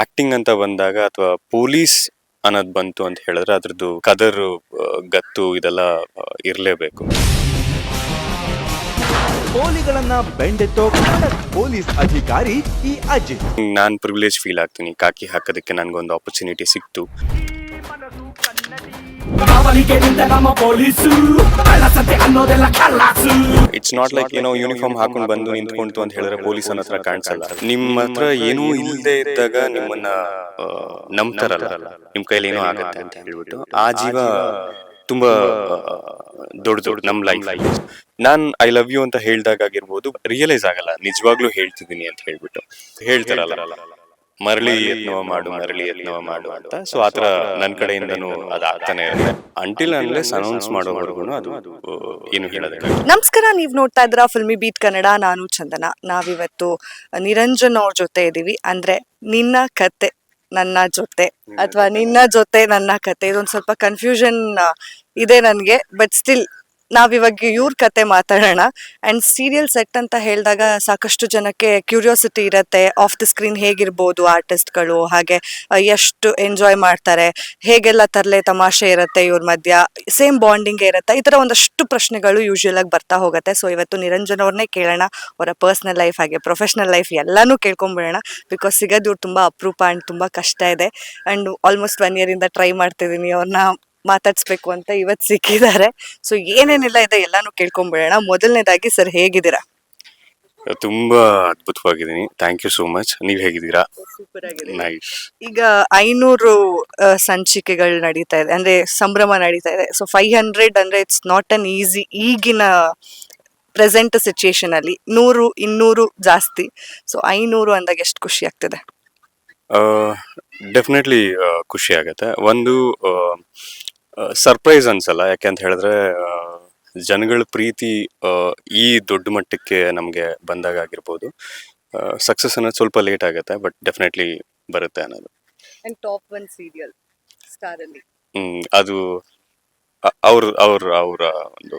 Acting ಅಂತ ಬಂದಾಗ ಅಥವಾ ಪೊಲೀಸ್ ಅನ್ನೋದು ಬಂತು ಅಂತ ಹೇಳಿದ್ರೆ ಅದ್ರದ್ದು ಕದರು ಗತ್ತು ಇದೆಲ್ಲ ಇರಲೇಬೇಕು. ಪೋಲಿಗಳನ್ನ ಬೆಂಡೆತ್ತೋ ಪೊಲೀಸ್ ಅಧಿಕಾರಿ ಈ ಅಜಿತ್. ನಾನು ಪ್ರಿವಿಲೇಜ್ ಫೀಲ್ ಆಗ್ತೀನಿ. ಕಾಕಿ ಹಾಕೋದಕ್ಕೆ ನನ್ಗೊಂದು ಆಪರ್ಚುನಿಟಿ ಸಿಕ್ತು. ಇಟ್ಸ್ ನಾಟ್ ಲೈಕ್ ಏನೋ ಯೂನಿಫಾರ್ಮ್ ಹಾಕೊಂಡು ಬಂದು ನಿಂತ್ಕೊಂತು ಅಂತ ಹೇಳಿದ್ರೆ ಪೊಲೀಸ್ ಹತ್ರ ಕಾಣಿಸಲ್ಲ. ನಿಮ್ಮ ಹತ್ರ ಏನೂ ಇಲ್ಲದೆ ಇದ್ದಾಗ ನಿಮ್ಮನ್ನ ನಂಬ್ತಾರಲ್ಲ. ನಿಮ್ ಕೈಲಿ ಏನೋ ಆಗತ್ತೆ ಅಂತ ಹೇಳ್ಬಿಟ್ಟು ಆ ಜೀವ ತುಂಬಾ ದೊಡ್ಡ ದೊಡ್ಡ ನಮ್ ಲೈಫ್ ನಾನ್ ಐ ಲವ್ ಯು ಅಂತ ಹೇಳಿದಾಗ ಆಗಿರ್ಬೋದು ರಿಯಲೈಸ್ ಆಗಲ್ಲ. ನಿಜವಾಗ್ಲೂ ಹೇಳ್ತಿದ್ದೀನಿ ಅಂತ ಹೇಳ್ಬಿಟ್ಟು ಹೇಳ್ತಾರಲ್ಲ. ಮರಳಿ ಯತ್ನವ ಮಾಡು ಮರಳಿ ಯತ್ನವ ಮಾಡು ಅಂತ. ಸೊ ಆತರ ನನ್ ಕಡೆಯಿಂದನು ಅದಾಗ್ತಾನೆ ಇರುತ್ತೆ. ಅಂಟಿಲ್ ಅನ್ಲೆಸ್ ಅನೌನ್ಸ್ ಮಾಡೋವರೆಗೂ ಅದು ಏನು ಹೇಳೋದಿಲ್ಲ. ನಮಸ್ಕಾರ ನೀವು ನೋಡ್ತಾ ಇದ್ರ ಫಿಲ್ಮಿ ಬೀಟ್ ಕನ್ನಡ ನಾನು ಚಂದನ. ನಾವಿವತ್ತು ನಿರಂಜನ್ ಅವ್ರ ಜೊತೆ ಇದೀವಿ. ಅಂದ್ರೆ ನಿನ್ನ ಕತೆ ನನ್ನ ಜೊತೆ. ಅಥವಾ ನಿನ್ನ ಜೊತೆ ನನ್ನ ಕತೆ. ಇದೊಂದು ಸ್ವಲ್ಪ ಕನ್ಫ್ಯೂಷನ್ ಇದೆ ನನಗೆ ಬಟ್ ಸ್ಟಿಲ್ ನಾವಿವಾಗ ಇವ್ರ ಕತೆ ಮಾತಾಡೋಣ. ಅಂಡ್ ಸೀರಿಯಲ್ ಸೆಟ್ ಅಂತ ಹೇಳಿದಾಗ ಸಾಕಷ್ಟು ಜನಕ್ಕೆ ಕ್ಯೂರಿಯಾಸಿಟಿ ಇರುತ್ತೆ. ಆಫ್ ದ ಸ್ಕ್ರೀನ್ ಹೇಗಿರ್ಬೋದು ಆರ್ಟಿಸ್ಟ್ಗಳು ಹಾಗೆ ಎಷ್ಟು ಎಂಜಾಯ್ ಮಾಡ್ತಾರೆ, ಹೇಗೆಲ್ಲ ತರಲೆ ತಮಾಷೆ ಇರುತ್ತೆ ಇವ್ರ ಮಧ್ಯ ಸೇಮ್ ಬಾಂಡಿಂಗ್ ಇರುತ್ತೆ. ಈ ಥರ ಒಂದಷ್ಟು ಪ್ರಶ್ನೆಗಳು ಯೂಶುವಲ್ ಆಗಿ ಬರ್ತಾ ಹೋಗುತ್ತೆ. ಸೊ ಇವತ್ತು ನಿರಂಜನ್ ಅವ್ರನ್ನೇ ಕೇಳೋಣ. ಅವರ ಪರ್ಸ್ನಲ್ ಲೈಫ್ ಹಾಗೆ ಪ್ರೊಫೆಷನಲ್ ಲೈಫ್ ಎಲ್ಲನೂ ಕೇಳ್ಕೊಂಬಿಡೋಣ. ಬಿಕಾಸ್ ಸಿಗೋದು ಇವ್ರು ತುಂಬ ಅಪರೂಪ ಆ್ಯಂಡ್ ತುಂಬ ಕಷ್ಟ ಇದೆ. ಆ್ಯಂಡ್ ಆಲ್ಮೋಸ್ಟ್ ಒನ್ ಇಯರಿಂದ ಟ್ರೈ ಮಾಡ್ತಿದ್ದೀನಿ ಅವ್ರನ್ನ ಮಾತಾಡ್ಸ್ಬೇಕು ಅಂತ ಇವತ್ತು ಸಿಕ್ಕಿದ್ದಾರೆ. ಸೊ ಏನೇನೆಲ್ಲ ಇದೆ ಎಲ್ಲಾನು ಕೇಳ್ಕೊಂಬಿಡೋಣ. ಮೊದಲನೇದಾಗಿ ಸರ್ ಹೇಗಿದ್ದೀರಾ? ತುಂಬಾ ಅದ್ಭುತವಾಗಿದ್ದೀನಿ. ಥ್ಯಾಂಕ್ ಯು ಸೋ ಮಚ್ ನೀವ್ ಹೇಗಿದ್ದೀರಾ? ಸೂಪರ್ ಆಗಿದೆ ನೈಸ್ ಈಗ ಐನೂರು ಸಂಚಿಕೆಗಳು ನಡೀತಾ ಇದೆ. ಅಂದ್ರೆ ಸಂಭ್ರಮ ನಡೀತಾ ಇದೆ. ಸೊ ಫೈವ್ ಹಂಡ್ರೆಡ್ ಅಂದ್ರೆ ಇಟ್ಸ್ ನಾಟ್ ಅನ್ ಈಸಿ ಈಗಿನ ಪ್ರೆಸೆಂಟ್ ಸಿಚುಯೇಷನ್ ಅಲ್ಲಿ ನೂರು ಇನ್ನೂರು ಜಾಸ್ತಿ. ಸೊ ಐನೂರು ಅಂದಾಗ ಎಷ್ಟು ಖುಷಿ ಆಗ್ತದೆ? ಡೆಫಿನೆಟ್ಲಿ ಖುಷಿ ಆಗುತ್ತೆ. ಒಂದು ಸರ್ಪ್ರೈಸ್ ಅನ್ಸಲ್ಲ. ಯಾಕೆ ಅಂತ ಹೇಳಿದ್ರೆ ಜನಗಳ ಪ್ರೀತಿ ಈ ದೊಡ್ಡ ಮಟ್ಟಕ್ಕೆ ನಮಗೆ ಬಂದಾಗ ಆಗಿರ್ಬೋದು. ಸಕ್ಸಸ್ ಅನ್ನೋದು ಸ್ವಲ್ಪ ಲೇಟ್ ಆಗುತ್ತೆ ಬಟ್ ಡೆಫಿನೆಟ್ಲಿ ಬರುತ್ತೆ ಅನ್ನೋದು. And top one serial star ಅಲ್ಲಿ. ಅದು ಅವ್ರ ಅವ್ರ ಅವರ ಒಂದು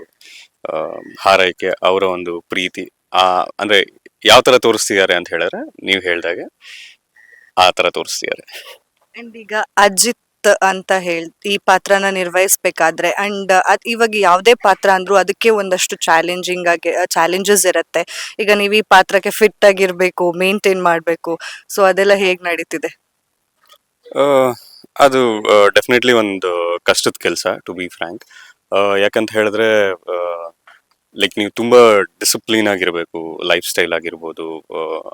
ಹಾರೈಕೆ ಅವರ ಒಂದು ಪ್ರೀತಿ ಆ ಅಂದ್ರೆ ಯಾವ ತರ ತೋರಿಸ್ತಿದ್ದಾರೆ ಅಂತ ಹೇಳಿದ್ರೆ ನೀವು ಹೇಳ್ದಾಗೆ ಆ ತರ ತೋರಿಸ್ತಿದ್ದಾರೆ. ಅಂಡ್ ಈಗ ಅಜಿತ್ ಅಂತ ಹೇಳ್, ಈ ಪಾತ್ರನ ನಿರ್ವಹಿಸ್ಬೇಕಾದ್ರೆ ಅಂಡ್ ಅದ್ ಇವಾಗ ಯಾವುದೇ ಪಾತ್ರ ಅಂದ್ರೂ ಅದಕ್ಕೆ ಒಂದಷ್ಟು ಚಾಲೆಂಜಿಂಗ್ ಆಗಿ ಚಾಲೆಂಜಸ್ ಇರುತ್ತೆ. ಈಗ ನೀವು ಈ ಪಾತ್ರಕ್ಕೆ ಫಿಟ್ ಆಗಿರ್ಬೇಕು ಮೇಂಟೈನ್ ಮಾಡ್ಬೇಕು ಸೊ ಅದೆಲ್ಲ ಹೇಗ್ ನಡೀತಿದೆ? ಅದು ಡೆಫಿನೆಟ್ಲಿ ಒಂದು ಕಷ್ಟದ ಕೆಲಸ ಟು ಬಿ ಫ್ರ್ಯಾಂಕ್ ಯಾಕಂತ ಹೇಳಿದ್ರೆ ಲೈಕ್ ನೀವು ತುಂಬ ಡಿಸಿಪ್ಲಿನ್ ಆಗಿರಬೇಕು ಲೈಫ್ ಸ್ಟೈಲ್ ಆಗಿರ್ಬೋದು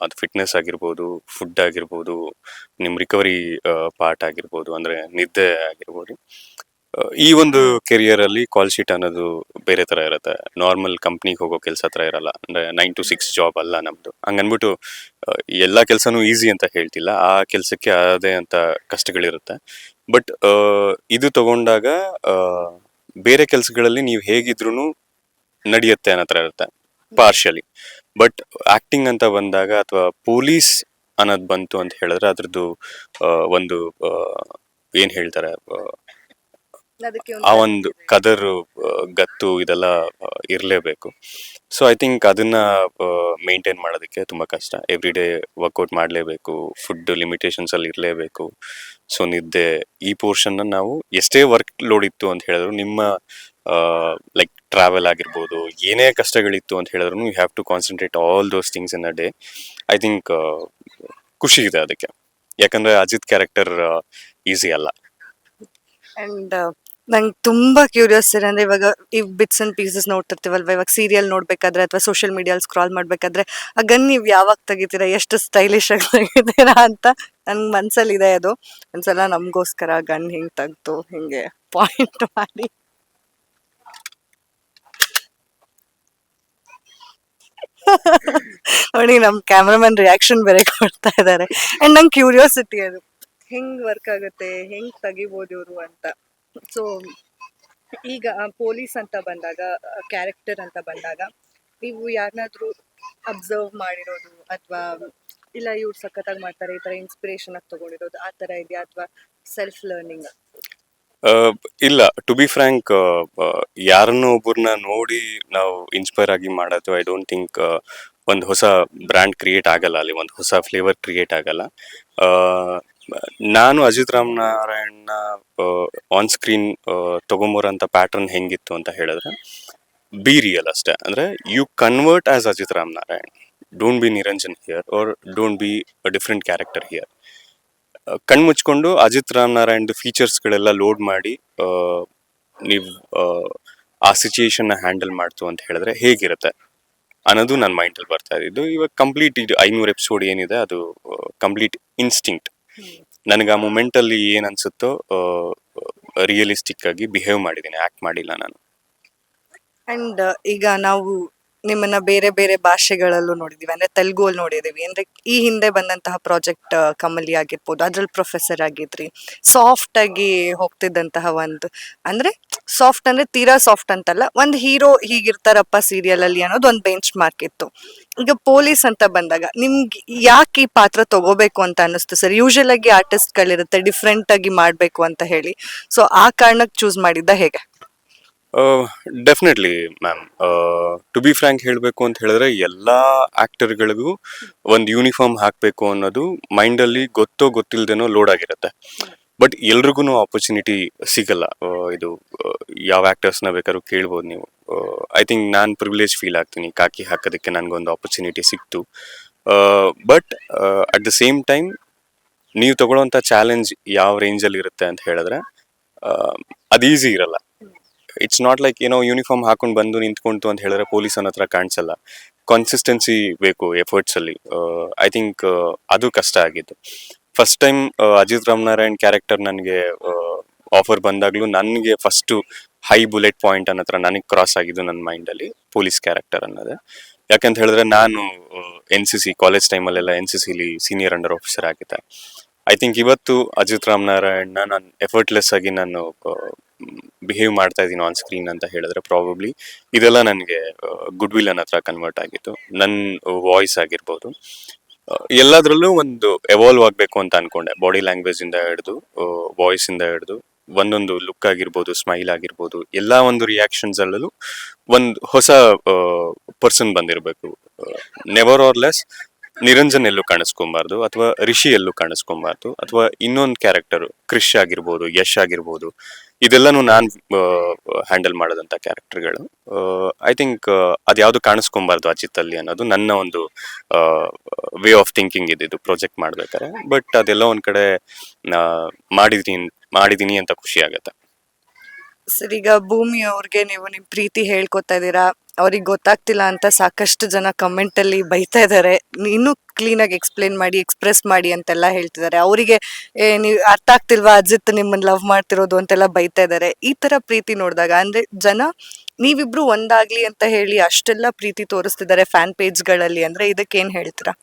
ಅದು ಫಿಟ್ನೆಸ್ ಆಗಿರ್ಬೋದು ಫುಡ್ ಆಗಿರ್ಬೋದು ನಿಮ್ಮ ರಿಕವರಿ ಪಾರ್ಟ್ ಆಗಿರ್ಬೋದು, ಅಂದರೆ ನಿದ್ದೆ ಆಗಿರ್ಬೋದು. ಈ ಒಂದು ಕೆರಿಯರಲ್ಲಿ ಕಾಲ್ ಶೀಟ್ ಅನ್ನೋದು ಬೇರೆ ಥರ ಇರುತ್ತೆ. ನಾರ್ಮಲ್ ಕಂಪ್ನಿಗೆ ಹೋಗೋ ಕೆಲಸ ಹತ್ರ ಇರಲ್ಲ. ಅಂದರೆ ನೈನ್ ಟು ಸಿಕ್ಸ್ ಜಾಬ್ ಅಲ್ಲ ನಮ್ಮದು ಹಂಗನ್ಬಿಟ್ಟು ಎಲ್ಲಾ ಕೆಲಸನೂ ಈಸಿ ಅಂತ ಹೇಳ್ತಿಲ್ಲ. ಆ ಕೆಲಸಕ್ಕೆ ಅದೇ ಅಂತ ಕಷ್ಟಗಳಿರುತ್ತೆ. ಬಟ್ ಇದು ತಗೊಂಡಾಗ ಬೇರೆ ಕೆಲಸಗಳಲ್ಲಿ ನೀವು ಹೇಗಿದ್ರು ನಡೆಯುತ್ತೆ ಅನ್ನೋ ಥರ ಇರುತ್ತೆ ಪಾರ್ಶಿಯಲಿ ಬಟ್ ಆಕ್ಟಿಂಗ್ ಅಂತ ಬಂದಾಗ ಅಥವಾ ಪೊಲೀಸ್ ಅನ್ನೋದು ಬಂತು ಅಂತ ಹೇಳಿದ್ರೆ ಅದ್ರದ್ದು ಒಂದು ಏನ್ ಹೇಳ್ತಾರೆ ಆ, ಒಂದು ಕದರು ಗತ್ತು ಇದೆಲ್ಲ ಇರಲೇಬೇಕು. ಸೊ ಐ ಥಿಂಕ್ ಅದನ್ನ ಮೇಂಟೈನ್ ಮಾಡೋದಕ್ಕೆ ತುಂಬಾ ಕಷ್ಟ. ಎವ್ರಿ ಡೇ ವರ್ಕೌಟ್ ಮಾಡಲೇಬೇಕು ಫುಡ್ ಲಿಮಿಟೇಷನ್ಸ್ ಅಲ್ಲಿ ಇರಲೇಬೇಕು. ಸೊ ನಿದ್ದೆ ಈ ಪೋರ್ಷನ್ ನಾವು ಎಷ್ಟೇ ವರ್ಕ್ ಲೋಡ್ ಇತ್ತು ಅಂತ ಹೇಳಿದ್ರು ನಿಮ್ಮ ಲೈಕ್ ಟ್ರಾವೆಲ್ ಆಗಿರ್ಬೋದು, ಏನೇ ಕಷ್ಟಗಳಿತ್ತು ಅಂತ ಹೇಳಿದ್ರು you have to concentrate all those things in a day I think ಖುಷಿ ಇದೆ ಅದಕ್ಕೆ. ಯಾಕಂದ್ರೆ ಅಜಿತ್ ಕ್ಯಾರೆಕ್ಟರ್ ಈಸಿ ಅಲ್ಲ. ಅಂಡ್ ನಂಗೆ ತುಂಬಾ ಇದೆ ಅಂದ್ರೆ ಇವಾಗ ಈ ಬಿಟ್ಸ್ ಅಂಡ್ ಪೀಸಸ್ ನೋಡ್ತಿರ್ತೀವಲ್ವ? ಇವಾಗ ಸೀರಿಯಲ್ ನೋಡ್ಬೇಕಾದ್ರೆ ಅಥವಾ ಸೋಷಿಯಲ್ ಮೀಡಿಯಲ್ಲಿ ಸ್ಕ್ರಾಲ್ ಮಾಡ್ಬೇಕಾದ್ರೆ, ಆ ಗನ್ ನೀವು ಯಾವಾಗ ತೆಗಿತೀರಾ? ಎಷ್ಟು ಸ್ಟೈಲಿಶ್ ಆಗಿ ತೆಗಿತೀರಾ ಅಂತ ನನ್ಗೆ ಮನ್ಸಲ್ಲಿ ಇದೆ ಅದು. ಒಂದ್ಸಲ ನಮಗೋಸ್ಕರ ಗನ್ ಹಿಂಗೆ ತೆಗ್ದು, ಹಿಂಗೆ ಪಾಯಿಂಟ್ ಮಾಡಿ. ನೋಡಿ ನಮ್ ಕ್ಯಾಮ್ರಾಮನ್ ರಿಯಾಕ್ಷನ್ ಬೇರೆ ಕೊಡ್ತಾ ಇದ್ದಾರೆ ಅಂಡ್ ನಂಗೆ ಕ್ಯೂರಿಯಾಸಿಟಿ ಅದು. ಹೆಂಗ್ ವರ್ಕ್ ಆಗುತ್ತೆ? ಹೆಂಗ್ ತೆಗಿಬೋದು ಇವರು ಅಂತ? ಸೊ ಈಗ ಪೊಲೀಸ್ ಅಂತ ಬಂದಾಗ ಕ್ಯಾರೆಕ್ಟರ್ ಅಂತ ಬಂದಾಗ, ನೀವು ಯಾರನ್ನಾದ್ರೂ ಅಬ್ಸರ್ವ್ ಮಾಡಿರೋದು ಅಥವಾ, ಇಲ್ಲ ಇವ್ರು ಸಖತ್ತಾಗಿ ಮಾಡ್ತಾರೆ, ಈ ತರ ಇನ್ಸ್ಪಿರೇಷನ್ ಆಗಿ ತಗೊಂಡಿರೋದು, ಆ ತರ ಇದೆಯಾ ಅಥವಾ ಸೆಲ್ಫ್ ಲರ್ನಿಂಗ್ ಇಲ್ಲ ಟು ಬಿ ಫ್ರ್ಯಾಂಕ್ ಯಾರನ್ನೋ ಒಬ್ಬರನ್ನ ನೋಡಿ ನಾವು ಇನ್ಸ್ಪೈರ್ ಆಗಿ ಮಾಡೋದು ಐ ಡೋಂಟ್ ಥಿಂಕ್ ಒಂದು ಹೊಸ ಬ್ರ್ಯಾಂಡ್ ಕ್ರಿಯೇಟ್ ಆಗಲ್ಲ, ಅಲ್ಲಿ ಒಂದು ಹೊಸ ಫ್ಲೇವರ್ ಕ್ರಿಯೇಟ್ ಆಗಲ್ಲ. ನಾನು ಅಜಿತ್ ರಾಮ್ ರಾಮನಾರಾಯಣ್ನ ಆನ್ ಸ್ಕ್ರೀನ್ ತಗೊಂಬರೋಂಥ ಪ್ಯಾಟರ್ನ್ ಹೆಂಗಿತ್ತು ಅಂತ ಹೇಳಿದ್ರೆ ಬಿ ರಿಯಲ್ ಅಷ್ಟೇ. ಅಂದರೆ you convert as Ajith Ram Narayan. Don't be Niranjan here or don't be different character here ಕಣ್ಣು ಮುಚ್ಕೊಂಡು ಅಜಿತ್ ರಾಮನಾರಾಯಣ್ದು ಫೀಚರ್ಸ್ಗಳೆಲ್ಲ ಲೋಡ್ ಮಾಡಿ ನೀವು, ಆ ಸಿಚುಯೇಷನ್ನ ಹ್ಯಾಂಡಲ್ ಮಾಡ್ತು ಅಂತ ಹೇಳಿದ್ರೆ ಹೇಗಿರುತ್ತೆ? ಅನ್ನೋದು ನನ್ನ ಮೈಂಡಲ್ಲಿ ಬರ್ತಾ ಇದ್ದಿದ್ದು. ಇವಾಗ ಕಂಪ್ಲೀಟ್ ಇದು ಐನೂರು ಎಪಿಸೋಡ್ ಏನಿದೆ, ಅದು ಕಂಪ್ಲೀಟ್ ಇನ್ಸ್ಟಿಂಕ್ಟ್ ನನಗೆ ಆ ಮೂಮೆಂಟಲ್ಲಿ ಏನು ಅನ್ಸುತ್ತೋ ರಿಯಲಿಸ್ಟಿಕ್ ಆಗಿ ಬಿಹೇವ್ ಮಾಡಿದ್ದೀನಿ ಆ್ಯಕ್ಟ್ ಮಾಡಿಲ್ಲ ನಾನು. ಅಂಡ್ ಈಗ ನಾವು ನಿಮ್ಮನ್ನ ಬೇರೆ ಬೇರೆ ಭಾಷೆಗಳಲ್ಲೂ ನೋಡಿದೀವಿ. ಅಂದ್ರೆ ತೆಲುಗು ಅಲ್ಲಿ ನೋಡಿದೀವಿ. ಅಂದ್ರೆ ಈ ಹಿಂದೆ ಬಂದಂತಹ ಪ್ರಾಜೆಕ್ಟ್ ಕಮಲಿ ಆಗಿರ್ಬೋದು, ಅದ್ರಲ್ಲಿ ಪ್ರೊಫೆಸರ್ ಆಗಿದ್ರಿ. ಸಾಫ್ಟ್ ಆಗಿ ಹೋಗ್ತಿದ್ದಂತಹ ಒಂದು, ಅಂದ್ರೆ ಸಾಫ್ಟ್ ಅಂದ್ರೆ ತೀರಾ ಸಾಫ್ಟ್ ಅಂತಲ್ಲ, ಒಂದು ಹೀರೋ ಹೀಗಿರ್ತಾರಪ್ಪ ಸೀರಿಯಲ್ ಅಲ್ಲಿ ಅನ್ನೋದು ಒಂದು ಬೆಂಚ್ ಮಾರ್ಕ್ ಇತ್ತು. ಈಗ ಪೊಲೀಸ್ ಅಂತ ಬಂದಾಗ ನಿಮ್ಗೆ ಯಾಕೆ ಈ ಪಾತ್ರ ತಗೋಬೇಕು ಅಂತ ಅನ್ನಿಸ್ತು ಸರ್? ಯೂಶಲ್ ಆಗಿ ಆರ್ಟಿಸ್ಟ್ ಗಳಿರುತ್ತೆ ಡಿಫ್ರೆಂಟ್ ಆಗಿ ಮಾಡ್ಬೇಕು ಅಂತ ಹೇಳಿ. ಸೊ ಆ ಕಾರಣಕ್ಕೆ ಚೂಸ್ ಮಾಡಿದ್ದ ಹೇಗೆ? Definitely ma'am to be frank ಹೇಳಬೇಕು ಅಂತ ಹೇಳಿದ್ರೆ ಎಲ್ಲ ಆ್ಯಕ್ಟರ್ಗಳಿಗೂ ಒಂದು ಯೂನಿಫಾರ್ಮ್ ಹಾಕಬೇಕು ಅನ್ನೋದು ಮೈಂಡಲ್ಲಿ ಗೊತ್ತೋ ಗೊತ್ತಿಲ್ಲದೇನೋ ಲೋಡ್ ಆಗಿರುತ್ತೆ. ಬಟ್ ಎಲ್ರಿಗೂ ಆಪರ್ಚುನಿಟಿ ಸಿಗಲ್ಲ. ಇದು ಯಾವ ಆ್ಯಕ್ಟರ್ಸ್ನ ಬೇಕಾದ್ರೂ ಕೇಳ್ಬೋದು ನೀವು. ಐ ಥಿಂಕ್ ನಾನು ಪ್ರಿವಿಲೇಜ್ ಫೀಲ್ ಆಗ್ತೀನಿ. ಕಾಕಿ ಹಾಕೋದಕ್ಕೆ ನನಗೊಂದು ಆಪರ್ಚುನಿಟಿ ಸಿಕ್ತು. But at the same time ನೀವು ತಗೊಳ್ಳೋಂಥ ಚಾಲೆಂಜ್ ಯಾವ ರೇಂಜಲ್ಲಿ ಇರುತ್ತೆ ಅಂತ ಹೇಳಿದ್ರೆ ಅದು ಈಸಿ ಇರಲ್ಲ. ಇಟ್ಸ್ ನಾಟ್ ಲೈಕ್ ಏನೋ ಯೂನಿಫಾರ್ಮ್ ಹಾಕೊಂಡು ಬಂದು ನಿಂತ್ಕೊಂತು ಅಂತ ಹೇಳಿದ್ರೆ ಪೊಲೀಸ್ ಹತ್ರ ಕಾಣಿಸಲ್ಲ. ಕನ್ಸಿಸ್ಟೆನ್ಸಿ ಬೇಕು ಎಫರ್ಟ್ಸ್ ಅಲ್ಲಿ. ಐ ಥಿಂಕ್ ಅದು ಕಷ್ಟ ಆಗಿತ್ತು first time Ajith Ramanarayan character ನನಗೆ ಆಫರ್ ಬಂದಾಗ್ಲೂ ನನಗೆ ಫಸ್ಟು ಹೈ ಬುಲೆಟ್ ಪಾಯಿಂಟ್ ಅನ್ನ ಹತ್ರ ನನಗೆ ಕ್ರಾಸ್ ಆಗಿದ್ದು ನನ್ನ ಮೈಂಡಲ್ಲಿ ಪೊಲೀಸ್ ಕ್ಯಾರೆಕ್ಟರ್ ಅನ್ನೋದು. ಯಾಕಂತ ಹೇಳಿದ್ರೆ ನಾನು ಎನ್ ಸಿ ಸಿ ಕಾಲೇಜ್ ಟೈಮಲ್ಲೆಲ್ಲ ಎನ್ ಸಿ ಸಿಲಿ ಸೀನಿಯರ್ ಅಂಡರ್ ಆಫೀಸರ್ ಆಗಿದ್ದೆ. ಐ ಥಿಂಕ್ ಇವತ್ತು ಅಜಿತ್ ರಾಮನಾರಾಯಣ್ನ ನಾನು ಎಫರ್ಟ್ಲೆಸ್ ಆಗಿ ನಾನು ಬಿಹೇವ್ ಮಾಡ್ತಾ ಇದ್ದೀನಿ ಆನ್ ಸ್ಕ್ರೀನ್ ಅಂತ ಹೇಳಿದ್ರೆ ಪ್ರಾಬಬ್ಲಿ ಇದೆಲ್ಲ ನನಗೆ ಗುಡ್ ವಿಲ್ ಹತ್ರ ಕನ್ವರ್ಟ್ ಆಗಿತ್ತು. ನನ್ನ ವಾಯ್ಸ್ ಆಗಿರ್ಬೋದು. ಎಲ್ಲದರಲ್ಲೂ ಒಂದು ಎವಾಲ್ವ್ ಆಗಬೇಕು ಅಂತ ಅನ್ಕೊಂಡೆ. ಬಾಡಿ ಲ್ಯಾಂಗ್ವೇಜ್ ಇಂದ ಹಿಡಿದು ವಾಯ್ಸ್ ಇಂದ ಹಿಡಿದು, ಒಂದೊಂದು ಲುಕ್ ಆಗಿರ್ಬೋದು ಸ್ಮೈಲ್ ಆಗಿರ್ಬೋದು, ಎಲ್ಲ ಒಂದು ರಿಯಾಕ್ಷನ್ಸ್ ಅಲ್ಲೂ ಒಂದು ಹೊಸ ಪರ್ಸನ್ ಬಂದಿರಬೇಕು. ನೆವರ್ ಆರ್ ಲೆಸ್ ನಿರಂಜನ್ ಎಲ್ಲೂ ಕಾಣಿಸ್ಕೊಬಾರ್ದು ಅಥವಾ ರಿಷಿ ಎಲ್ಲೂ ಕಾಣಿಸ್ಕೊಬಾರ್ದು ಅಥವಾ ಇನ್ನೊಂದು ಕ್ಯಾರೆಕ್ಟರ್ ಕ್ರಿಶ್ ಆಗಿರ್ಬೋದು, ಯಶ್ ಆಗಿರ್ಬೋದು, ಇದೆಲ್ಲನೂ ನಾನು ಹ್ಯಾಂಡಲ್ ಮಾಡೋದಂಥ ಕ್ಯಾರೆಕ್ಟರ್ಗಳು ಐ ಥಿಂಕ್ ಅದ್ಯಾವುದು ಕಾಣಿಸ್ಕೊಬಾರ್ದು ಆ ಚಿತ್ತಲ್ಲಿ ಅನ್ನೋದು ನನ್ನ ಒಂದು ವೇ ಆಫ್ ಥಿಂಕಿಂಗ್ ಇದ್ದಿದ್ದು ಪ್ರಾಜೆಕ್ಟ್ ಮಾಡ್ಬೇಕಾದ್ರೆ. ಬಟ್ ಅದೆಲ್ಲ ಒಂದು ಕಡೆ ಮಾಡಿದೀನಿ ಮಾಡಿದೀನಿ ಅಂತ ಖುಷಿ ಆಗುತ್ತೆ. ಸರ್, ಈಗ ಭೂಮಿ ಅವ್ರಿಗೆ ನೀವು ನಿಮ್ಮ ಪ್ರೀತಿ ಹೇಳ್ಕೊತಾ ಇದ್ದೀರಾ? ಅವ್ರಿಗೆ ಗೊತ್ತಾಗ್ತಿಲ್ಲ ಅಂತ ಸಾಕಷ್ಟು ಜನ ಕಮೆಂಟಲ್ಲಿ ಬೈತಾ ಇದ್ದಾರೆ ಇನ್ನೂ ಕ್ಲೀನ್ ಆಗಿ ಎಕ್ಸ್ಪ್ಲೇನ್ ಮಾಡಿ ಎಕ್ಸ್ಪ್ರೆಸ್ ಮಾಡಿ ಅಂತೆಲ್ಲ ಹೇಳ್ತಿದ್ದಾರೆ ಅವರಿಗೆ ನೀವು ಅರ್ಥ ಆಗ್ತಿಲ್ವಾ? ಅಜಿತ್ ನಿಮ್ಮನ್ನ ಲವ್ ಮಾಡ್ತಿರೋದು ಅಂತೆಲ್ಲ ಬೈತಾ ಇದ್ದಾರೆ ಈ ತರ ಪ್ರೀತಿ ನೋಡಿದಾಗ, ಅಂದ್ರೆ ಜನ ನೀವಿಬ್ರು ಒಂದಾಗ್ಲಿ ಅಂತ ಹೇಳಿ ಅಷ್ಟೆಲ್ಲ ಪ್ರೀತಿ ತೋರಿಸ್ತಿದ್ದಾರೆ ಫ್ಯಾನ್ ಪೇಜ್ಗಳಲ್ಲಿ ಅಂದ್ರೆ ಇದಕ್ಕೆ ಏನ್ ಹೇಳ್ತೀರಾ?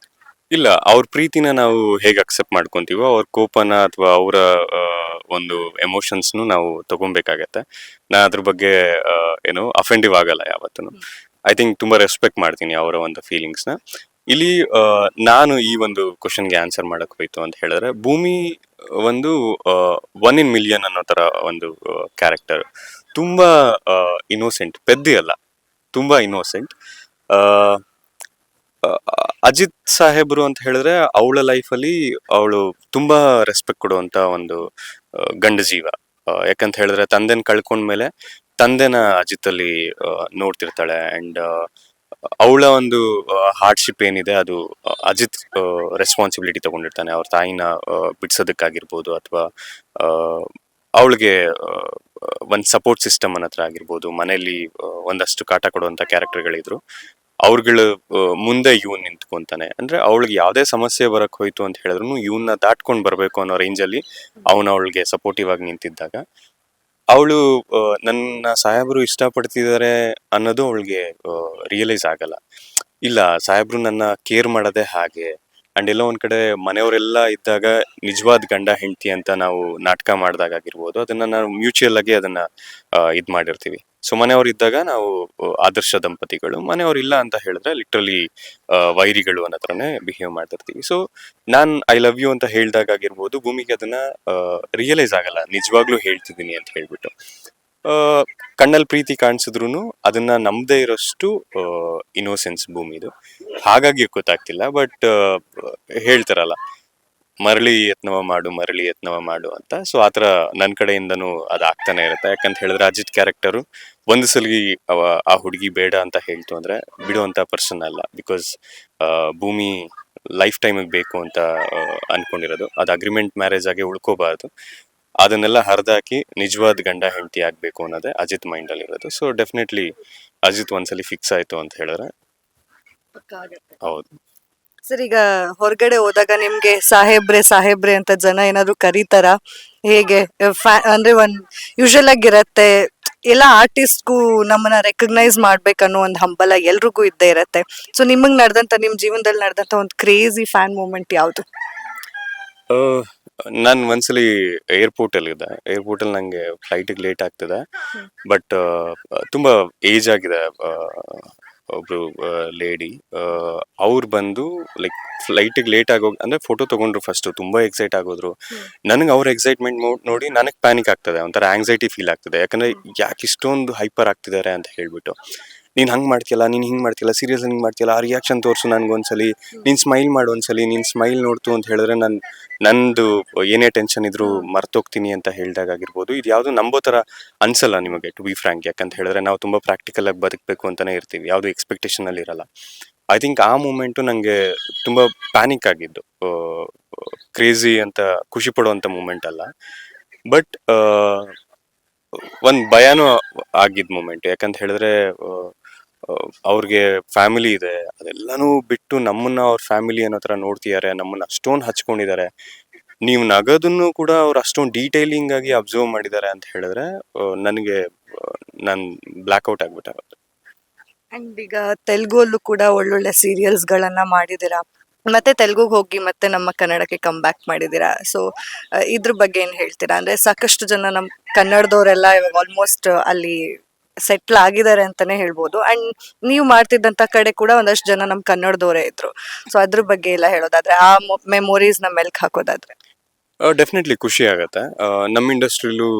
ಇಲ್ಲ ಅವ್ರ ಪ್ರೀತಿನ ನಾವು ಹೇಗೆ ಅಕ್ಸೆಪ್ಟ್ ಮಾಡ್ಕೊಂತೀವೋ ಅವ್ರ ಕೋಪನ ಅಥವಾ ಅವರ ಒಂದು ಎಮೋಷನ್ಸ್ನು ನಾವು ತಗೊಬೇಕಾಗತ್ತೆ. ನಾ ಅದ್ರ ಬಗ್ಗೆ ಆ, ಏನು ಅಫೆಂಡಿವ್ ಆಗಲ್ಲ ಯಾವತ್ತೂ ಐ ಥಿಂಕ್ ತುಂಬಾ ರೆಸ್ಪೆಕ್ಟ್ ಮಾಡ್ತೀನಿ ಅವರ ಒಂದು ಫೀಲಿಂಗ್ಸ್ನ ಇಲ್ಲಿ ಆ, ನಾನು ಈ ಒಂದು ಕ್ವಶನ್ಗೆ ಆನ್ಸರ್ ಮಾಡಕ್ ಹೋಯ್ತು ಅಂತ ಹೇಳಿದ್ರೆ ಭೂಮಿ ಒಂದು ಒನ್ ಇನ್ ಮಿಲಿಯನ್ ಅನ್ನೋ ತರ ಒಂದು ಕ್ಯಾರೆಕ್ಟರ್ ತುಂಬಾ ಇನ್ನೋಸೆಂಟ್ ಪೆದ್ದಿ ಅಲ್ಲ. ತುಂಬಾ ಇನ್ನೋಸೆಂಟ್ ಅಜಿತ್ ಸಾಹೇಬ್ರು ಅಂತ ಹೇಳಿದ್ರೆ ಅವಳ ಲೈಫಲ್ಲಿ ಅವಳು ತುಂಬಾ ರೆಸ್ಪೆಕ್ಟ್ ಕೊಡುವಂತ ಒಂದು ಗಂಡ ಜೀವ. ಯಾಕಂತ ಹೇಳಿದ್ರೆ ತಂದೆನ ಕಳ್ಕೊಂಡ್ಮೇಲೆ ತಂದೆನ ಅಜಿತ್ ಅಲ್ಲಿ ನೋಡ್ತಿರ್ತಾಳೆ. ಅಂಡ್ ಅವಳ ಒಂದು ಹಾರ್ಡ್ಶಿಪ್ ಏನಿದೆ ಅದು ಅಜಿತ್ ರೆಸ್ಪಾನ್ಸಿಬಿಲಿಟಿ ತಗೊಂಡಿರ್ತಾನೆ. ಅವ್ರ ತಾಯಿನ ಬಿಡ್ಸೋದಕ್ಕಾಗಿರ್ಬೋದು ಅಥವಾ ಅವಳಿಗೆ ಒಂದು ಸಪೋರ್ಟ್ ಸಿಸ್ಟಮ್ ಅನ್ನತ್ರ ಆಗಿರ್ಬೋದು. ಮನೆಯಲ್ಲಿ ಒಂದಷ್ಟು ಕಾಟ ಕೊಡುವಂತ ಕ್ಯಾರೆಕ್ಟರ್ಗಳಿದ್ರು ಅವ್ರುಗಳು ಮುಂದೆ ಇವನ್ ನಿಂತ್ಕೊಂತಾನೆ. ಅಂದ್ರೆ ಅವಳಿಗೆ ಯಾವ್ದೇ ಸಮಸ್ಯೆ ಬರಕ್ ಹೋಯ್ತು ಅಂತ ಹೇಳಿದ್ರು ಇವನ್ನ ದಾಟ್ಕೊಂಡ್ ಬರ್ಬೇಕು ಅನ್ನೋ ರೇಂಜ್ ಅಲ್ಲಿ ಅವನು ಅವಳಿಗೆ ಸಪೋರ್ಟಿವ್ ಆಗಿ ನಿಂತಿದ್ದಾಗ. ಅವಳು ನನ್ನ ಸಾಹೇಬರು ಇಷ್ಟಪಡ್ತಿದ್ದಾರೆ ಅನ್ನೋದು ಅವಳಿಗೆ ರಿಯಲೈಸ್ ಆಗಲ್ಲ. ಇಲ್ಲ, ಸಾಹೇಬ್ರು ನನ್ನ ಕೇರ್ ಮಾಡೋದೇ ಹಾಗೆ ಅಂಡ್ ಎಲ್ಲೋ ಒಂದ್ ಕಡೆ ಮನೆಯವರೆಲ್ಲ ಇದ್ದಾಗ ನಿಜವಾದ ಗಂಡ, ಹೆಂಡತಿ ಅಂತ ನಾವು ನಾಟಕ ಮಾಡಿದಾಗ ಆಗಿರ್ಬೋದು, ಅದನ್ನ ನಾವು ಮ್ಯೂಚುವಲ್ ಆಗಿ ಅದನ್ನ ಇದ್ ಮಾಡಿರ್ತೀವಿ. ಸೊ ಮನೆಯವರು ಇದ್ದಾಗ ನಾವು ಆದರ್ಶ ದಂಪತಿಗಳು. ಮನೆಯವರು ಇಲ್ಲ ಅಂತ ಹೇಳಿದ್ರೆ ಲಿಟ್ರಲಿ ವೈರಿಗಳು ಅನ್ನೋ ಥರನೇ ಬಿಹೇವ್ ಮಾಡ್ತಿರ್ತೀವಿ ಸೊ ನಾನ್ ಐ ಲವ್ ಯು ಅಂತ ಹೇಳಿದಾಗ ಆಗಿರ್ಬೋದು, ಭೂಮಿಗೆ ಅದನ್ನ ರಿಯಲೈಸ್ ಆಗಲ್ಲ. ನಿಜವಾಗ್ಲೂ ಹೇಳ್ತಿದ್ದೀನಿ ಅಂತ ಹೇಳ್ಬಿಟ್ಟು. ಕಣ್ಣಲ್ಲಿ ಪ್ರೀತಿ ಕಾಣಿಸಿದ್ರು ಅದನ್ನ ನಮ್ದೇ ಇರೋಷ್ಟು ಇನ್ನೋಸೆನ್ಸ್ ಭೂಮಿದು. ಹಾಗಾಗಿ ಗೊತ್ತಾಗ್ತಿಲ್ಲ ಬಟ್ ಹೇಳ್ತಾರಲ್ಲ. ಮರಳಿ ಯತ್ನವ ಮಾಡು ಮರಳಿ ಯತ್ನವ ಮಾಡು ಅಂತ. ಸೊ ಆತರ ನನ್ನ ಕಡೆಯಿಂದನೂ ಅದು ಆಗ್ತಾನೆ ಇರುತ್ತೆ. ಯಾಕಂತ ಹೇಳಿದ್ರೆ ಅಜಿತ್ ಕ್ಯಾರೆಕ್ಟರು ಒಂದು ಸಲಿಗೆ ಅವ ಆ ಹುಡುಗಿ ಬೇಡ ಅಂತ ಹೇಳ್ತು ಅಂದ್ರೆ ಬಿಡುವಂತ ಪರ್ಸನ್ ಅಲ್ಲ. ಬಿಕಾಸ್ ಭೂಮಿ ಲೈಫ್ ಟೈಮಿಗೆ ಬೇಕು ಅಂತ ಅನ್ಕೊಂಡಿರೋದು. ಅದು ಅಗ್ರಿಮೆಂಟ್ ಮ್ಯಾರೇಜ್ ಆಗಿ ಉಳ್ಕೋಬಾರ್ದು. ಅದನ್ನೆಲ್ಲ ಹರಿದಾಕಿ ನಿಜವಾದ ಗಂಡ ಹೆಂಡತಿ ಆಗ್ಬೇಕು ಅನ್ನೋದೇ ಅಜಿತ್ ಮೈಂಡ್ ಅಲ್ಲಿ ಇರೋದು. ಸೊ ಡೆಫಿನೆಟ್ಲಿ ಅಜಿತ್ ಒಂದ್ಸಲಿ ಫಿಕ್ಸ್ ಆಯ್ತು ಅಂತ ಹೇಳಿದ್ರೆ ಹೌದು. ಸರ್ ಈಗ ಹೊರಗಡೆ ಹೋದಾಗ ನಿಮ್ಗೆ ಸಾಹೇಬ್ರೆ ಸಾಹೇಬ್ರೆ ಅಂತ ಜನ ಏನಾದ್ರು ಕರೀತಾರ? ಹೇಗೆ? ಫ್ಯಾ- ಅಂದ್ರೆ ಒಂದ್ ಯೂಶಲ್ ಆಗಿರತ್ತೆ. ಎಲ್ಲ ಆರ್ಟಿಸ್ಟ್ಗೂ ನಮ್ಮನ್ನ ರೆಕಗ್ನೈಸ್ ಮಾಡ್ಬೇಕನ್ನೋ ಒಂದು ಹಂಬಲ ಎಲ್ರಿಗೂ ಇದ್ದೇ ಇರತ್ತೆ. ಸೊ ನಿಮಗ್ ನಡೆದಂತ ನಿಮ್ ಜೀವನದಲ್ಲಿ ನಡೆದಂತ ಒಂದು ಕ್ರೇಜಿ ಫ್ಯಾನ್ ಮೂಮೆಂಟ್ ಯಾವ್ದು? ನಾನು ಒಂದ್ಸಲಿ ಏರ್ಪೋರ್ಟ್ ಅಲ್ಲಿ ಇದ್ದೆ ಏರ್ಪೋರ್ಟ್ ಅಲ್ಲಿ ನಂಗೆ ಫ್ಲೈಟಿಗೆ ಲೇಟ್ ಆಗ್ತದೆ. ಬಟ್ ತುಂಬಾ ಏಜ್ ಆಗಿದೆ. ಒಬ್ರು ಲೇಡಿ ಅವ್ರು ಬಂದು ಲೈಕ್ ಫ್ಲೈಟಿಗೆ ಲೇಟ್ ಆಗೋ ಅಂದ್ರೆ ಫೋಟೋ ತಗೊಂಡ್ರು ಫಸ್ಟ್ ತುಂಬಾ ಎಕ್ಸೈಟ್ ಆಗೋದ್ರು. ನನಗೆ ಅವ್ರ ಎಕ್ಸೈಟ್ಮೆಂಟ್ ನೋಡಿ ನನಗೆ ಪ್ಯಾನಿಕ್ ಆಗ್ತದೆ ಒಂಥರ ಆಂಗ್ಸೈಟಿ ಫೀಲ್ ಆಗ್ತದೆ. ಯಾಕಂದ್ರೆ ಯಾಕೆ ಇಷ್ಟೊಂದು ಹೈಪರ್ ಆಗ್ತಿದ್ದಾರೆ ಅಂತ ಹೇಳ್ಬಿಟ್ಟು. ನೀನ್ ಹಂಗ್ ಮಾಡ್ತಿಯಲ್ಲ ನೀನು ಹಿಂಗೆ ಮಾಡ್ತಿಯಲ್ಲ ಸೀರಿಯಸ್ ಹಿಂಗೆ ಮಾಡ್ತಿಯಲ್ಲ ಆ ರಿಯಾಕ್ಷನ್ ತೋರ್ಸು ನನ್ಗೊಂದ್ಸಲಿ. ನೀನ್ ಸ್ಮೈಲ್ ಮಾಡು ಒಂದ್ಸಲಿ ನೀನ್ ಸ್ಮೈಲ್ ನೋಡ್ತು ಅಂತ ಹೇಳಿದ್ರೆ ನಾನು ನಂದು ಏನೇ ಟೆನ್ಷನ್ ಇದ್ರು ಮರ್ತೋಗ್ತೀನಿ ಅಂತ ಹೇಳಿದಾಗ ಆಗಿರ್ಬೋದು. ಇದು ಯಾವುದು ನಂಬೋ ಥರ ಅನ್ಸಲ್ಲ ನಿಮಗೆ ಟು ಬಿ ಫ್ರಾಂಕ್ ಯಾಕಂತ ಹೇಳಿದ್ರೆ ನಾವು ತುಂಬಾ ಪ್ರಾಕ್ಟಿಕಲ್ ಆಗಿ ಬದುಕಬೇಕು ಅಂತಾನೆ ಇರ್ತೀವಿ ಯಾವುದು ಎಕ್ಸ್ಪೆಕ್ಟೇಷನ್ ಅಲ್ಲಿ ಇರಲ್ಲ. ಐ ಥಿಂಕ್ ಆ ಮೂಮೆಂಟು ನನಗೆ ತುಂಬಾ ಪ್ಯಾನಿಕ್ ಆಗಿದ್ದು ಕ್ರೇಜಿ ಅಂತ ಖುಷಿ ಪಡುವಂತ ಮೂಮೆಂಟ್ ಅಲ್ಲ. ಬಟ್ ಒಂದು ಭಯನೂ ಆಗಿದ್ ಮೂಮೆಂಟ್ ಯಾಕಂತ ಹೇಳಿದ್ರೆ ಅವ್ರಿಗೆ ಫ್ಯಾಮಿಲಿ ಇದೆ. ಅದೆಲ್ಲನೂ ಬಿಟ್ಟು ನಮ್ಮನ್ನ ಅವ್ರ ಫ್ಯಾಮಿಲಿ ಅನ್ನೋ ತರ ನೋಡ್ತಿದ್ದಾರೆ ನಮ್ಮನ್ನ ಅಷ್ಟೊಂದು ಹಚ್ಕೊಂಡಿದ್ದಾರೆ ನೀವು ನಗೋದನ್ನು ಕೂಡ ಅವ್ರು ಅಷ್ಟೊಂದು ಡೀಟೈಲಿಂಗ್ ಆಗಿ ಅಬ್ಸರ್ವ್ ಮಾಡಿದ್ದಾರೆ ಅಂತ ಹೇಳಿದ್ರೆ ನನಗೆ ನಾನು ಬ್ಲ್ಯಾಕ್ಔಟ್ ಆಗ್ಬಿಟ್ಟೆ. ಅಂಡ್ ಈಗ ತೆಲುಗಲ್ಲೂ ಕೂಡ ಒಳ್ಳೊಳ್ಳೆ ಸೀರಿಯಲ್ಸ್ ಗಳನ್ನ ಮಾಡಿದೀರಾ ಮತ್ತೆ ತೆಲುಗುಗೆ ಹೋಗಿ ಮತ್ತೆ ನಮ್ಮ ಕನ್ನಡಕ್ಕೆ ಕಮ್ ಬ್ಯಾಕ್ ಮಾಡಿದ್ದೀರಾ? ಸೊ ಇದ್ರ ಬಗ್ಗೆ ಏನ್ ಹೇಳ್ತೀರಾ? ಅಂದ್ರೆ ಸಾಕಷ್ಟು ಜನ ನಮ್ ಕನ್ನಡದವರೆಲ್ಲ ಇವಾಗ ಆಲ್ಮೋಸ್ಟ್ ಅಲ್ಲಿ ಸೆಟ್ಲ್ ಆಗಿದ್ದಾರೆ ಅಂತಾನೆ ಹೇಳ್ಬೋದು. ಅಂಡ್ ನೀವು ಮಾಡ್ತಿದ್ದಂತ ಕಡೆ ಕೂಡ ಒಂದಷ್ಟು ಜನ ನಮ್ ಕನ್ನಡದವರೇ ಇದ್ರು. ಸೊ ಅದ್ರ ಬಗ್ಗೆ ಎಲ್ಲ ಹೇಳೋದಾದ್ರೆ, ಆ ಮೆಮೊರೀಸ್ನ ಮೆಲ್ಕ್ ಹಾಕೋದಾದ್ರೆ. ಡೆಫಿನೆಟ್ಲಿ ಖುಷಿ ಆಗತ್ತೆ. ನಮ್ಮ ಇಂಡಸ್ಟ್ರಿಲೂ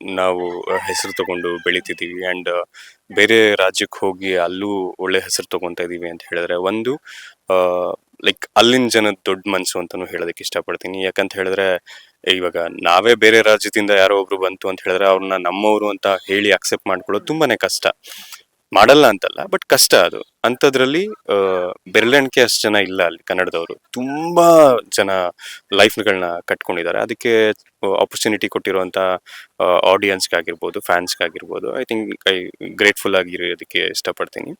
ನಾವು ಹೆಸರು ತಗೊಂಡು ಬೆಳಿತಿದ್ದೀವಿ. ಆ್ಯಂಡ್ ಬೇರೆ ರಾಜ್ಯಕ್ಕೆ ಹೋಗಿ ಅಲ್ಲೂ ಒಳ್ಳೆ ಹೆಸರು ತಗೊಂತ ಇದ್ದೀವಿ ಅಂತ ಹೇಳಿದ್ರೆ, ಒಂದು ಲೈಕ್ ಅಲ್ಲಿನ ಜನದ ದೊಡ್ಡ ಮನಸ್ಸು ಅಂತಲೂ ಹೇಳೋದಕ್ಕೆ ಇಷ್ಟಪಡ್ತೀನಿ. ಯಾಕಂತ ಹೇಳಿದ್ರೆ ಇವಾಗ ನಾವೇ ಬೇರೆ ರಾಜ್ಯದಿಂದ ಯಾರೋ ಒಬ್ರು ಬಂತು ಅಂತ ಹೇಳಿದ್ರೆ ಅವ್ರನ್ನ ನಮ್ಮವರು ಅಂತ ಹೇಳಿ ಅಕ್ಸೆಪ್ಟ್ ಮಾಡ್ಕೊಳ್ಳೋದು ತುಂಬಾನೇ ಕಷ್ಟ. ಮಾಡಲ್ಲ ಅಂತಲ್ಲ ಬಟ್ ಕಷ್ಟ ಅದು. ಅಂಥದ್ರಲ್ಲಿ ಬೆರಳೆಣಿಕೆ ಅಷ್ಟು ಜನ ಇಲ್ಲ ಅಲ್ಲಿ ಕನ್ನಡದವರು. ತುಂಬಾ ಜನ ಲೈಫ್ಗಳನ್ನ ಕಟ್ಕೊಂಡಿದ್ದಾರೆ. ಅದಕ್ಕೆ ಆಪರ್ಚುನಿಟಿ ಕೊಟ್ಟಿರುವಂತ ಆಡಿಯನ್ಸ್ಗಾಗಿರ್ಬೋದು ಫ್ಯಾನ್ಸ್ಗಾಗಿರ್ಬೋದು ಐ ಥಿಂಕ್ ಐ ಗ್ರೇಟ್ಫುಲ್ ಆಗಿರೋದಕ್ಕೆ ಇಷ್ಟಪಡ್ತೀನಿ.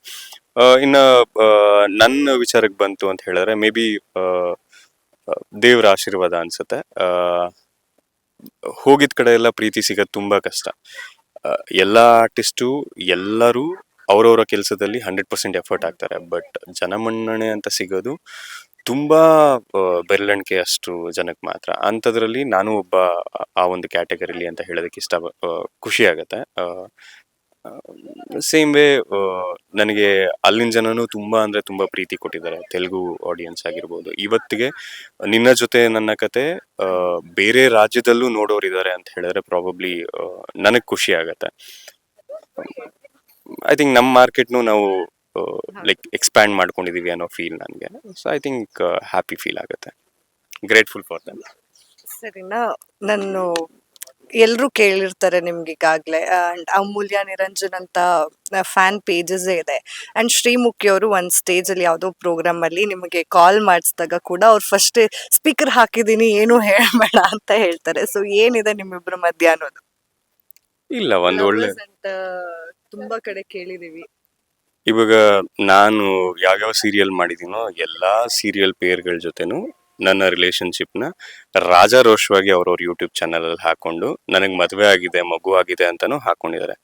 ಇನ್ನು ನನ್ನ ವಿಚಾರಕ್ಕೆ ಬಂತು ಅಂತ ಹೇಳಿದ್ರೆ ಮೇ ಬಿ ದೇವರ ಆಶೀರ್ವಾದ ಅನ್ಸುತ್ತೆ. ಹೋಗಿದ ಕಡೆ ಎಲ್ಲ ಪ್ರೀತಿ ಸಿಗೋದು ತುಂಬಾ ಕಷ್ಟ. ಎಲ್ಲ ಆರ್ಟಿಸ್ಟು ಎಲ್ಲರೂ ಅವರವರ ಕೆಲಸದಲ್ಲಿ ಹಂಡ್ರೆಡ್ ಪರ್ಸೆಂಟ್ ಎಫರ್ಟ್ ಹಾಕ್ತಾರೆ. ಬಟ್ ಜನಮನ್ನಣೆ ಅಂತ ಸಿಗೋದು ತುಂಬಾ ಬೆರಳಣಿಕೆ ಅಷ್ಟು ಜನಕ್ಕೆ ಮಾತ್ರ. ಅಂಥದ್ರಲ್ಲಿ ನಾನು ಒಬ್ಬ, ಆ- ಒಂದು ಕ್ಯಾಟಗರಿಲಿ ಅಂತ ಹೇಳೋದಕ್ಕೆ ಇಷ್ಟ ಖುಷಿ ಆಗತ್ತೆ. ಸೇಮ್ ವೇ ನನಗೆ ಅಲ್ಲಿನ ಜನನು ತುಂಬಾ ಅಂದ್ರೆ ತುಂಬಾ ಪ್ರೀತಿ ಕೊಟ್ಟಿದ್ದಾರೆ. ತೆಲುಗು ಆಡಿಯನ್ಸ್ ಆಗಿರ್ಬೋದು. ಇವತ್ತಿಗೆ ನಿನ್ನ ಜೊತೆ ನನ್ನ ಕತೆ ಬೇರೆ ರಾಜ್ಯದಲ್ಲೂ ನೋಡೋರಿದ್ದಾರೆ ಅಂತ ಹೇಳಿದ್ರೆ ಪ್ರಾಬಬ್ಲಿ ನನಗೆ ಖುಷಿ ಆಗತ್ತೆ. ಐ ಥಿಂಕ್ ನಮ್ಮ ಮಾರ್ಕೆಟ್ನು ನಾವು ಲೈಕ್ ಎಕ್ಸ್ಪ್ಯಾಂಡ್ ಮಾಡ್ಕೊಂಡಿದೀವಿ ಅನ್ನೋ ಫೀಲ್ ನನಗೆ. So I think happy feel ಆಗುತ್ತೆ. ಗ್ರೇಟ್ಫುಲ್ ಫಾರ್ ದಮ್ ಸರಿನಾ ನಾನು ಎಲ್ರು ಕೇಳಿರ್ತಾರೆ ನಿಮ್ಗೆ ಈಗಾಗ್ಲೇ ಅಂಡ್ ಅಮೂಲ್ಯ ನಿರಂಜನ್ ಅಂತ ಫ್ಯಾನ್ ಪೇಜಸ್ ಇದೆ. ಅಂಡ್ ಶ್ರೀಮುಖಿ ಅವರು ಒಂದ್ ಸ್ಟೇಜ್ ಅಲ್ಲಿ ಯಾವ್ದೋ ಪ್ರೋಗ್ರಾಮ್ ಅಲ್ಲಿ ನಿಮಗೆ ಕಾಲ್ ಮಾಡಿಸಿದಾಗ ಕೂಡ ಅವ್ರು ಫಸ್ಟ್ ಸ್ಪೀಕರ್ ಹಾಕಿದೀನಿ ಏನು ಹೇಳಬೇಡ ಅಂತ ಹೇಳ್ತಾರೆ. ಸೊ ಏನಿದೆ ನಿಮ್ಮಿಬ್ರ ಮಧ್ಯ ಅನ್ನೋದು? ಇಲ್ಲ ಒಂದು ಒಳ್ಳೆ Lovers ಅಂತ ತುಂಬಾ ಕಡೆ ಕೇಳಿದೀವಿ. ಇವಾಗ ನಾನು ಯಾವ್ಯಾವ ಸೀರಿಯಲ್ ಮಾಡಿದೀನೋ ಎಲ್ಲಾ ಸೀರಿಯಲ್ ಪೇರ್ಗಳ ಜೊತೆನೂ ನನ್ನ ರಿಲೇಶನ್ಶಿಪ್ನ ರಾಜಾರೋಷವಾಗಿ ಅವ್ರವ್ರ ಯೂಟ್ಯೂಬ್ ಚಾನಲಲ್ಲಿ ಹಾಕೊಂಡು ನನಗೆ ಮದುವೆ ಆಗಿದೆ ಮಗು ಆಗಿದೆ ಅಂತಲೂ ಹಾಕೊಂಡಿದ್ದಾರೆ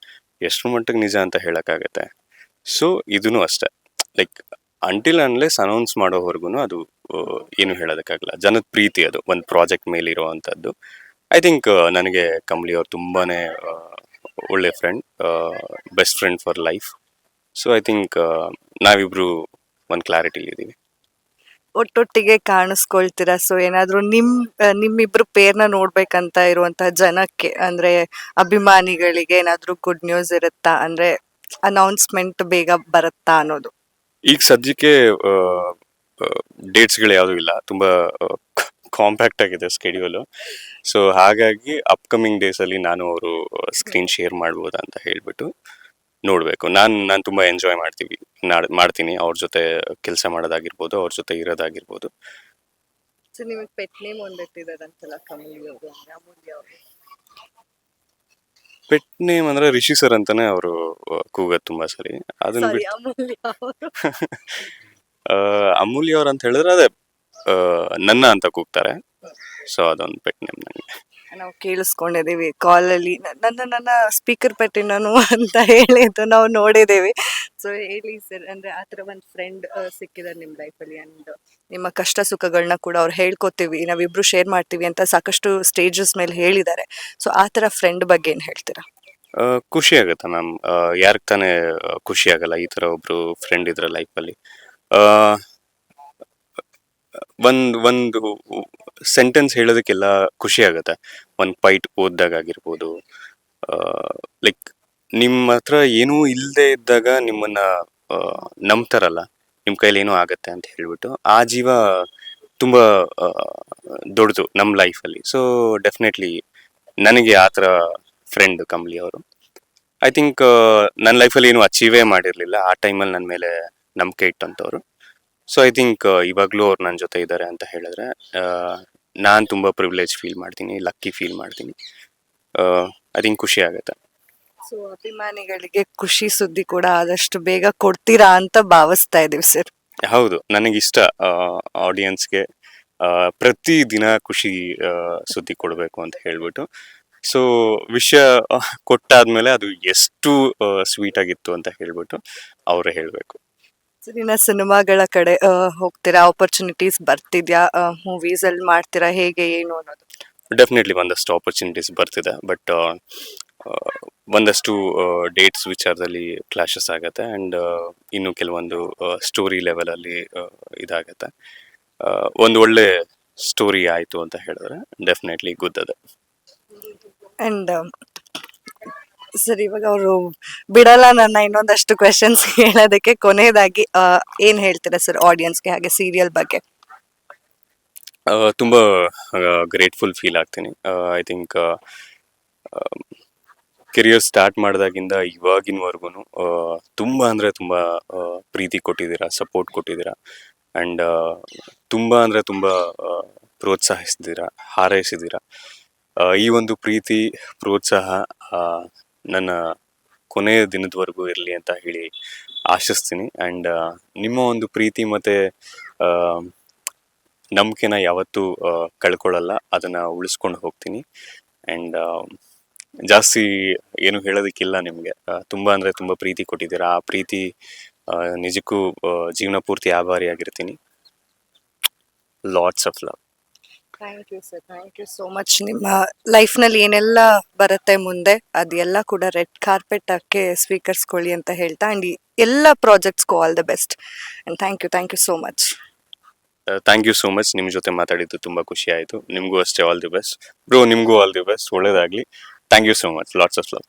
ಎಷ್ಟು ಮಟ್ಟಿಗೆ ನಿಜ ಅಂತ ಹೇಳೋಕ್ಕಾಗತ್ತೆ? ಸೊ ಇದೂ ಅಷ್ಟೇ. ಲೈಕ್ ಅಂಟಿಲ್ ಅನ್ಲೆಸ್ ಅನೌನ್ಸ್ ಮಾಡೋವರೆಗೂ ಅದು ಏನು ಹೇಳೋದಕ್ಕಾಗಲ್ಲ. ಜನದ ಪ್ರೀತಿ ಅದು ಒಂದು ಪ್ರಾಜೆಕ್ಟ್ ಮೇಲೆ ಐ ಥಿಂಕ್ ನನಗೆ ಕಮಲಿ ಅವ್ರು ತುಂಬಾನೇ ಆ, ಒಳ್ಳೆ friend best friend for life so I think ನಾವಿಬ್ರು ಒಂದು ಕ್ಲಾರಿಟಿಲಿ ಇದ್ದೀವಿ ಒಟ್ಟೊಟ್ಟಿಗೆ ಕಾಣಿಸ್ಕೊಳ್ತೀರಾ? ಸೊ ಏನಾದ್ರೂ ನಿಮ್ ನಿಮ್ಮಿಬ್ರು ಪೇರ್ನ ನೋಡ್ಬೇಕಂತ ಇರುವಂತಹ ಜನಕ್ಕೆ, ಅಂದ್ರೆ ಅಭಿಮಾನಿಗಳಿಗೆ ಏನಾದ್ರೂ ಗುಡ್ ನ್ಯೂಸ್ ಇರುತ್ತಾ? ಅಂದ್ರೆ ಅನೌನ್ಸ್ಮೆಂಟ್ ಬೇಗ ಬರುತ್ತಾ ಅನ್ನೋದು. ಈಗ ಸದ್ಯಕ್ಕೆ ಡೇಟ್ಸ್ಗಳು ಯಾವುದೂ ಇಲ್ಲ. ತುಂಬಾ ಕಾಂಪ್ಯಾಕ್ಟ್ ಆಗಿದೆ ಸ್ಕೆಡ್ಯೂಲು ಸೊ ಹಾಗಾಗಿ ಅಪ್ಕಮಿಂಗ್ ಡೇಸಲ್ಲಿ ನಾನು ಅವರು ಸ್ಕ್ರೀನ್ ಶೇರ್ ಮಾಡ್ಬೋದಾ ಅಂತ ಹೇಳ್ಬಿಟ್ಟು. ನೋಡಬೇಕು. ನಾನು ನಾನು ತುಂಬ ಎಂಜಾಯ್ ಮಾಡ್ತೀವಿ. ಮಾಡ್ತೀನಿ. ಅವ್ರ ಜೊತೆ ಕೆಲಸ ಮಾಡೋದಾಗಿರ್ಬೋದು ಅವ್ರ ಜೊತೆ ಇರೋದಾಗಿರ್ಬೋದು. ಸೊ ನಿಮಗೆ ಪೆಟ್ ನೇಮ್ ಒಂದಿಟ್ಟಿದಾರಂತಲ್ಲ ಕಮಲಿ ಅವರು ಅಮೂಲ್ಯ ಅವರು? ಪೆಟ್ ನೇಮ್ ಅಂದ್ರೆ ರಿಷಿ ಸರ್ ಅಂತಾನೆ ಅವರು ಕೂಗೋದು ತುಂಬಾ ಸರಿ. ಅದನ್ನ ಅಮೂಲ್ಯ ಅವ್ರ. ಅಂತ ಹೇಳಿದ್ರೆ ಅದೇ ನನ್ನ ಅಂತ ಕೂಗ್ತಾರೆ. ಸೊ ಅದೊಂದು ಪೆಟ್ ನೇಮ್ ನನಗೆ ನಾವು ಕೇಳಿಸ್ಕೊಂಡಿದ್ದೀವಿ. ಕಾಲಲ್ಲಿ ನನ್ನ ನನ್ನ ಸ್ಪೀಕರ್ ಪೆಟ್ಟಿನನು ಅಂತ ಹೇಳಿದ್ದು ನಾವು ನೋಡಿದ್ದೀವಿ. ಸೊ ಹೇಳಿ ಸರ್ ಅಂದ್ರೆ ಆ ಥರ ಒಂದು ಫ್ರೆಂಡ್ ಸಿಕ್ಕಿದ್ದಾರೆ ನಿಮ್ಮ ಲೈಫಲ್ಲಿ ಅಂಡ್ ನಿಮ್ಮ ಕಷ್ಟ ಸುಖಗಳನ್ನ ಕೂಡ ಅವ್ರು ಹೇಳ್ಕೊತೀವಿ. ನಾವಿಬ್ರು ಶೇರ್ ಮಾಡ್ತೀವಿ ಅಂತ ಸಾಕಷ್ಟು ಸ್ಟೇಜಸ್ ಮೇಲೆ ಹೇಳಿದ್ದಾರೆ. ಸೊ ಆ ಥರ ಫ್ರೆಂಡ್ ಬಗ್ಗೆ ಏನು ಹೇಳ್ತೀರಾ? ಖುಷಿ ಆಗುತ್ತೆ ಮ್ಯಾಮ್ ಯಾರಿಗೆ ತಾನೇ ಖುಷಿ ಆಗಲ್ಲ ಈ ತರ ಒಬ್ಬರು ಫ್ರೆಂಡ್ ಇದ್ರ ಲೈಫಲ್ಲಿ ಒಂದ್, ಒಂದು ಸೆಂಟೆನ್ಸ್ ಹೇಳೋದಕ್ಕೆಲ್ಲ ಖುಷಿ ಆಗುತ್ತೆ. ಒಂದು ಪೈಟ್ ಓದ್ದಾಗ ಆಗಿರ್ಬೋದು ಲೈಕ್ ನಿಮ್ಮ ಹತ್ರ ಏನೂ ಇಲ್ಲದೆ ಇದ್ದಾಗ ನಿಮ್ಮನ್ನ ನಂಬ್ತಾರಲ್ಲ ನಿಮ್ಮ ಕೈಲಿ ಏನೋ ಆಗತ್ತೆ ಅಂತ ಹೇಳ್ಬಿಟ್ಟು ಆ ಜೀವ ತುಂಬಾ ದೊಡ್ಡದು ನಮ್ಮ ಲೈಫಲ್ಲಿ ಸೊ ಡೆಫಿನೆಟ್ಲಿ ನನಗೆ ಆ ಥರ ಫ್ರೆಂಡ್ ಕಂಬ್ಲಿ ಅವರು. ಐ ಥಿಂಕ್ ನನ್ನ ಲೈಫಲ್ಲಿ ಏನು ಅಚೀವೇ ಮಾಡಿರಲಿಲ್ಲ. ಆ ಟೈಮಲ್ಲಿ ನನ್ನ ಮೇಲೆ ನಂಬಿಕೆ ಇಟ್ಟಂಥವ್ರು ಸೊ ಐ ಥಿಂಕ್ ಇವಾಗಲೂ ಅವ್ರು ನನ್ನ ಜೊತೆ ಇದ್ದಾರೆ ಅಂತ ಹೇಳಿದ್ರೆ ನಾನು ತುಂಬ ಪ್ರಿವಿಲೇಜ್ ಫೀಲ್ ಮಾಡ್ತೀನಿ ಲಕ್ಕಿ ಫೀಲ್ ಮಾಡ್ತೀನಿ. ಐ ಥಿಂಕ್ ಖುಷಿ ಆಗುತ್ತೆ. ಸೊ ಅಭಿಮಾನಿಗಳಿಗೆ ಖುಷಿ ಸುದ್ದಿ ಕೂಡ ಆದಷ್ಟು ಬೇಗ ಕೊಡ್ತೀರಾ ಅಂತ ಭಾವಿಸ್ತಾ ಇದ್ದೀವಿ ಸರ್ ಹೌದು ನನಗಿಷ್ಟ ಆಡಿಯನ್ಸ್ಗೆ ಪ್ರತಿ ದಿನ ಖುಷಿ ಸುದ್ದಿ ಕೊಡಬೇಕು ಅಂತ ಹೇಳ್ಬಿಟ್ಟು. ಸೊ ವಿಷಯ ಕೊಟ್ಟಾದ್ಮೇಲೆ ಅದು ಎಷ್ಟು ಸ್ವೀಟ್ ಆಗಿತ್ತು ಅಂತ ಹೇಳ್ಬಿಟ್ಟು ಅವರೇ ಹೇಳಬೇಕು. ಇನ್ನ ಸಿನಿಮಾಗಳ ಕಡೆ ಹೋಗ್ತೀರಾ? ಆಪರ್ಚುನಿಟೀಸ್ ಬರ್ತಿದ್ಯಾ? ಮೂವೀಸ್ ಅಲ್ಲಿ ಮಾಡ್ತೀರಾ? ಹೇಗೆ ಏನು ಅನ್ನೋದು? ಡೆಫಿನೆಟ್ಲಿ ಒಂದಷ್ಟು ಆಪರ್ಚುನಿಟೀಸ್ ಬರ್ತಿದೆ. ಬಟ್ ಒಂದಷ್ಟು ಡೇಟ್ಸ್ ವಿಚಾರದಲ್ಲಿ ಕ್ಲಾಶಸ್ ಆಗುತ್ತೆ. ಆ್ಯಂಡ್ ಇನ್ನು ಕೆಲವೊಂದು ಸ್ಟೋರಿ ಲೆವೆಲಲ್ಲಿ ಇದಾಗತ್ತೆ. ಒಂದು ಒಳ್ಳೆ ಸ್ಟೋರಿ ಆಯಿತು ಅಂತ ಹೇಳಿದ್ರೆ ಡೆಫಿನೆಟ್ಲಿ ಗುದ್ದದೆ. ಅಂಡ್ ಸರ್, ಇವಾಗ ಅವರು ಬಿಡಲ್ಲ ನನ್ನ ಇನ್ನೊಂದಷ್ಟು ಕ್ವೆಶನ್ಸ್ ಕೇಳೋದಕ್ಕೆ ಕೊನೆಯದಾಗಿ ಏನ್ ಹೇಳ್ತೀರಾ ಸರ್ ಆಡಿಯನ್ಸ್ಗೆ ಹಾಗೆ ಸೀರಿಯಲ್ ಬಗ್ಗೆ? ತುಂಬ ಗ್ರೇಟ್ಫುಲ್ ಫೀಲ್ ಆಗ್ತೀನಿ. ಐ ಥಿಂಕ್ ಕೆರಿಯರ್ ಸ್ಟಾರ್ಟ್ ಮಾಡಿದಾಗಿಂದ ಇವಾಗಿನವರೆಗೂ ತುಂಬ ಅಂದರೆ ತುಂಬ ಪ್ರೀತಿ ಕೊಟ್ಟಿದ್ದೀರಾ ಸಪೋರ್ಟ್ ಕೊಟ್ಟಿದ್ದೀರಾ ಆ್ಯಂಡ್ ತುಂಬ ಅಂದರೆ ತುಂಬ ಪ್ರೋತ್ಸಾಹಿಸಿದ್ದೀರಾ ಹಾರೈಸಿದ್ದೀರಾ. ಈ ಒಂದು ಪ್ರೀತಿ, ಪ್ರೋತ್ಸಾಹ ನನ್ನ ಕೊನೆಯ ದಿನದವರೆಗೂ ಇರಲಿ ಅಂತ ಹೇಳಿ ಆಶಿಸ್ತೀನಿ. ಆ್ಯಂಡ್ ನಿಮ್ಮ ಒಂದು ಪ್ರೀತಿ ಮತ್ತು ನಂಬಿಕೆನ ಯಾವತ್ತೂ ಕಳ್ಕೊಳ್ಳಲ್ಲ. ಅದನ್ನ ಉಳಿಸ್ಕೊಂಡು ಹೋಗ್ತೀನಿ. ಆ್ಯಂಡ್ ಜಾಸ್ತಿ ಏನು ಹೇಳೋದಕ್ಕಿಲ್ಲ ನಿಮಗೆ. ತುಂಬಾ ಅಂದ್ರೆ ತುಂಬಾ ಪ್ರೀತಿ ಕೊಟ್ಟಿದ್ದೀರಾ. ಆ ಪ್ರೀತಿ ನಿಜಕ್ಕೂ ಜೀವನ ಪೂರ್ತಿ ಆಭಾರಿಯಾಗಿರ್ತೀನಿ. Lots of love thank you sir thank you so much ನಿಮ್ಮ ಲೈಫ್ನಲ್ಲಿ ಏನೆಲ್ಲ ಬರುತ್ತೆ ಮುಂದೆ, ಅದೆಲ್ಲ ಕೂಡ ರೆಡ್ ಕಾರ್ಪೆಟ್ ಹಾಕಿ ಸ್ವೀಕರಿಸ್ಕೊಳ್ಳಿ ಅಂತ ಹೇಳ್ತಾ ಆ್ಯಂಡ್ ಎಲ್ಲ ಪ್ರಾಜೆಕ್ಟ್ಸ್ಗೂ all the best and thank you thank you so much thank you so much ನಿಮ್ಮ ಜೊತೆ ಮಾತಾಡಿದ್ದು ತುಂಬಾ ಖುಷಿ ಆಯಿತು. ನಿಮಗೂ ಅಷ್ಟೇ ಆಲ್ ದಿ ಬೆಸ್ಟ್ ಬ್ರೋ ನಿಮಗೂ ಆಲ್ ದಿ ಬೆಸ್ಟ್ ಒಳ್ಳೇದಾಗಲಿ. Thank you so much lots of love